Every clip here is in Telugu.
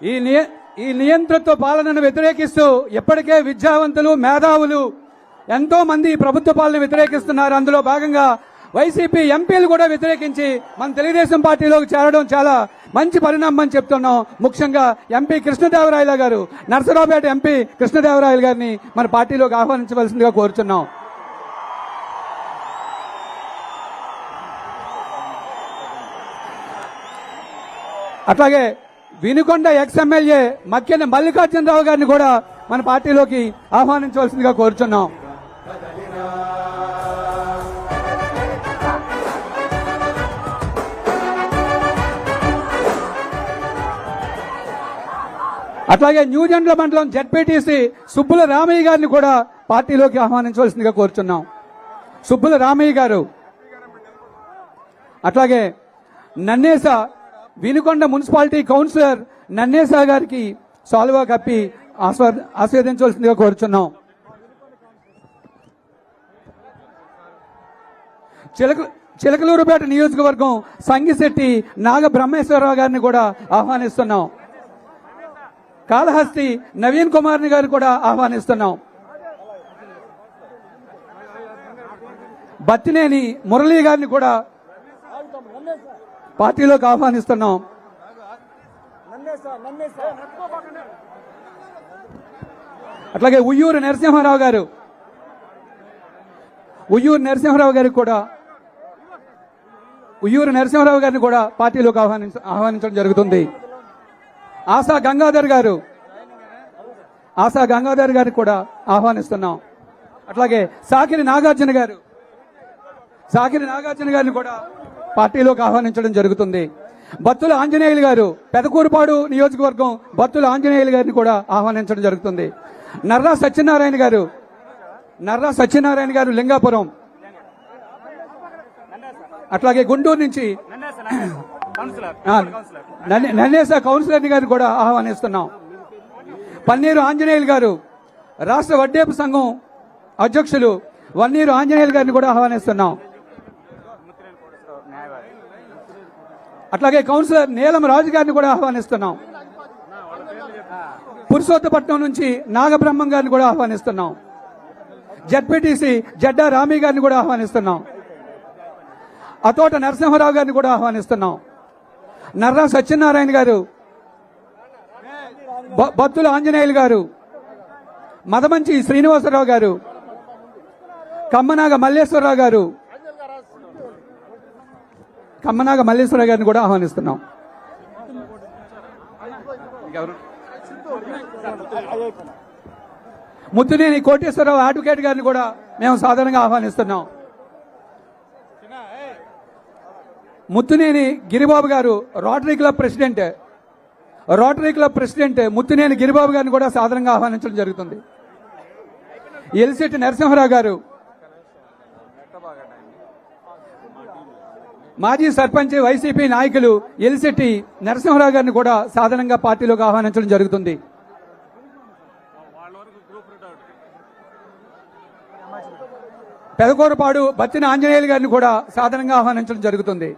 ఈ నియ ఈ నియంతృత్వ పాలనను వ్యతిరేకిస్తూ ఇప్పటికే విద్యావంతులు మేధావులు ఎంతో మంది ఈ ప్రభుత్వ పాలన వ్యతిరేకిస్తున్నారు. అందులో భాగంగా వైసీపీ ఎంపీలు కూడా వ్యతిరేకించి మన తెలుగుదేశం పార్టీలోకి చేరడం చాలా మంచి పరిణామం అని చెప్తున్నాం. ముఖ్యంగా ఎంపీ కృష్ణదేవరాయల గారు నర్సరావుపేట ఎంపీ కృష్ణదేవరాయల గారిని మన పార్టీలోకి ఆహ్వానించవలసిందిగా కోరుతున్నాం అట్లాగే వినుకొండ ఎక్స్ ఎమ్మెల్యే మక్కెన మల్లికార్జునరావు గారిని కూడా మన పార్టీలోకి ఆహ్వానించవలసిందిగా కోరుచున్నాం. అట్లాగే న్యూజెండ్ల మండలం జడ్పీటీసీ సుబ్బుల రామయ్య గారిని కూడా పార్టీలోకి ఆహ్వానించవలసిందిగా కోరుచున్నాం. సుబ్బుల రామయ్య గారు. అట్లాగే నన్నేస వినుకొండ మున్సిపాలిటీ కౌన్సిలర్ నన్నేసా గారికి సాల్వా కప్పి ఆస్వా- ఆస్వాదించవలసిందిగా కోరుచున్నాం. చిలక చిలకలూరుపేట నియోజకవర్గం సంగిశెట్టి నాగ బ్రహ్మేశ్వరరావు గారిని కూడా ఆహ్వానిస్తున్నాం. కాళహస్తి నవీన్ కుమార్ని గారు కూడా ఆహ్వానిస్తున్నాం. బత్తినేని మురళీ గారిని కూడా పార్టీలోకి ఆహ్వానిస్తున్నాం. అట్లాగే ఉయ్యూరు నరసింహారావు గారు. ఉయ్యూరు నరసింహారావు గారికి కూడా ఉయ్యూరు నరసింహారావు గారిని కూడా పార్టీలోకి ఆహ్వానించ ఆహ్వానించడం జరుగుతుంది. ఆశా గంగాధర్ గారు ఆశా గంగాధర్ గారికి కూడా ఆహ్వానిస్తున్నాం. అట్లాగే సాకిరి నాగార్జున గారు సాకిరి నాగార్జున గారిని కూడా పార్టీలోకి ఆహ్వానించడం జరుగుతుంది. బత్తుల ఆంజనేయులు గారు పెదకూరుపాడు నియోజకవర్గం బత్తుల ఆంజనేయులు గారిని కూడా ఆహ్వానించడం జరుగుతుంది. నర్రా సత్యనారాయణ గారు నర్రా సత్యనారాయణ గారు లింగాపురం. అట్లాగే గుంటూరు నుంచి నన్నేస నన్నే- కౌన్సిలర్ గారిని కూడా ఆహ్వానిస్తున్నాం. పన్నీరు ఆంజనేయులు గారు రాష్ట్ర వడ్డేపు సంఘం అధ్యక్షులు వన్నీరు ఆంజనేయులు గారిని కూడా ఆహ్వానిస్తున్నాం. అట్లాగే కౌన్సిలర్ నీలం రాజు గారిని కూడా ఆహ్వానిస్తున్నాం. పురుషోత్తపట్నం నుంచి నాగబ్రహ్మం గారిని కూడా ఆహ్వానిస్తున్నాం. జడ్పీటీసీ జడ్డా రామి గారిని కూడా ఆహ్వానిస్తున్నాం. అతోట నరసింహరావు గారిని కూడా ఆహ్వానిస్తున్నాం. నర్రా సత్యనారాయణ గారు బ- బత్తుల ఆంజనేయులు గారు మదమంచి శ్రీనివాసరావు గారు కమ్మనాగ మల్లేశ్వరరావు గారు కమ్మనాగ మల్లేశ్వర గారిని కూడా ఆహ్వానిస్తున్నాం. ముత్తునేని కోటేశ్వరరావు అడ్వకేట్ గారిని కూడా మేము సాధారణంగా ఆహ్వానిస్తున్నాం. ముత్తునేని గిరిబాబు గారు Rotary Club president Rotary Club president Muttuneni Giribabu గారిని కూడా సాధారణంగా ఆహ్వానించడం జరుగుతుంది. ఎలిశెట్టి నరసింహరావు గారు మాజీ సర్పంచ్ వైసీపీ నాయకులు ఎలిశెట్టి నరసింహరావు గారిని కూడా సాధారణంగా పార్టీలోకి ఆహ్వానించడం జరుగుతుంది. పెదకూరపాడు బత్తిన ఆంజనేయులు గారిని కూడా సాధారణంగా ఆహ్వానించడం జరుగుతుంది.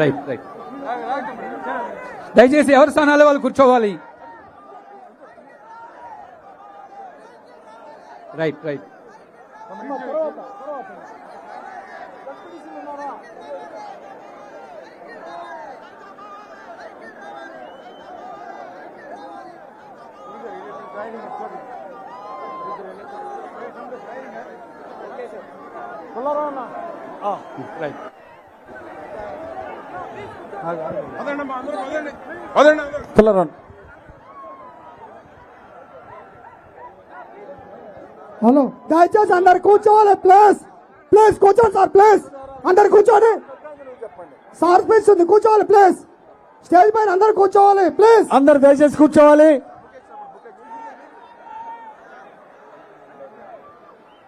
రైట్ రైట్ దయచేసి ఎవరి స్థానాల్లో వాళ్ళు కూర్చోవాలి? రైట్ రైట్ రైట్ హలో దయచేసి అందరు కూర్చోవాలి ప్లీజ్ ప్లీజ్ కూర్చోండి సార్ ప్లీజ్ అందరు కూర్చోండి. సార్ ప్లీజ్ ఉంది కూర్చోవాలి ప్లీజ్ స్టేజ్ పైన అందరు కూర్చోవాలి ప్లీజ్ అందరు దయచేసి కూర్చోవాలి.